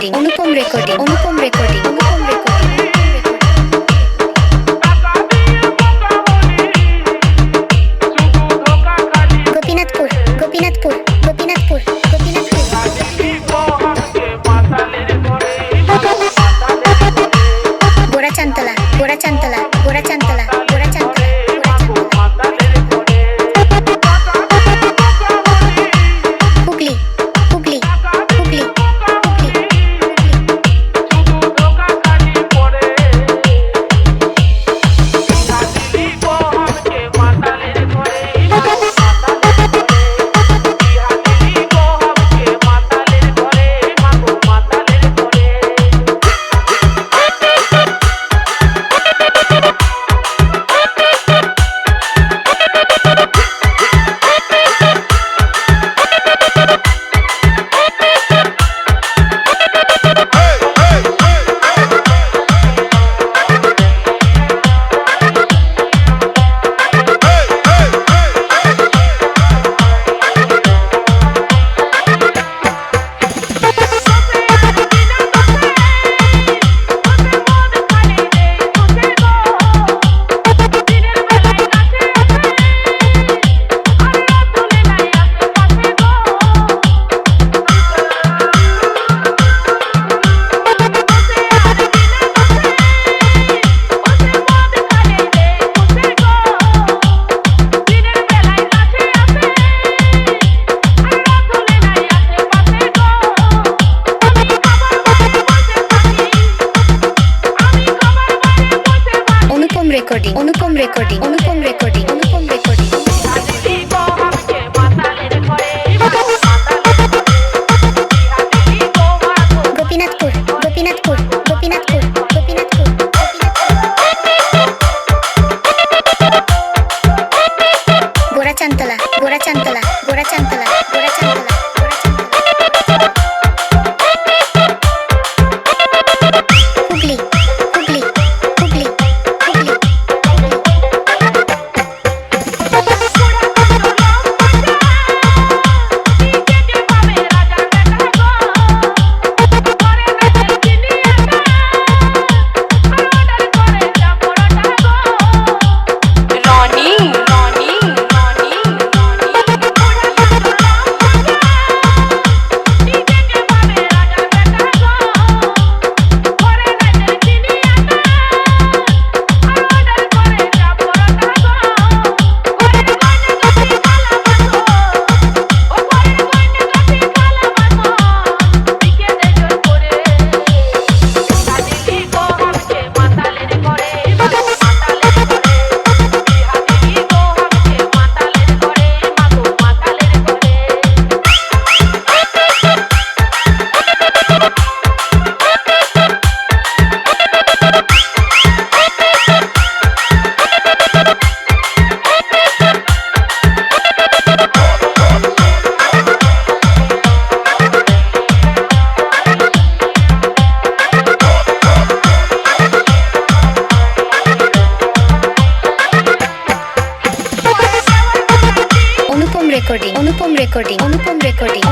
recording Anupam recording Anupam recording Anupam recording Gopinathpur Gopinathpur recording Anupam recording Anupam recording Anupam recording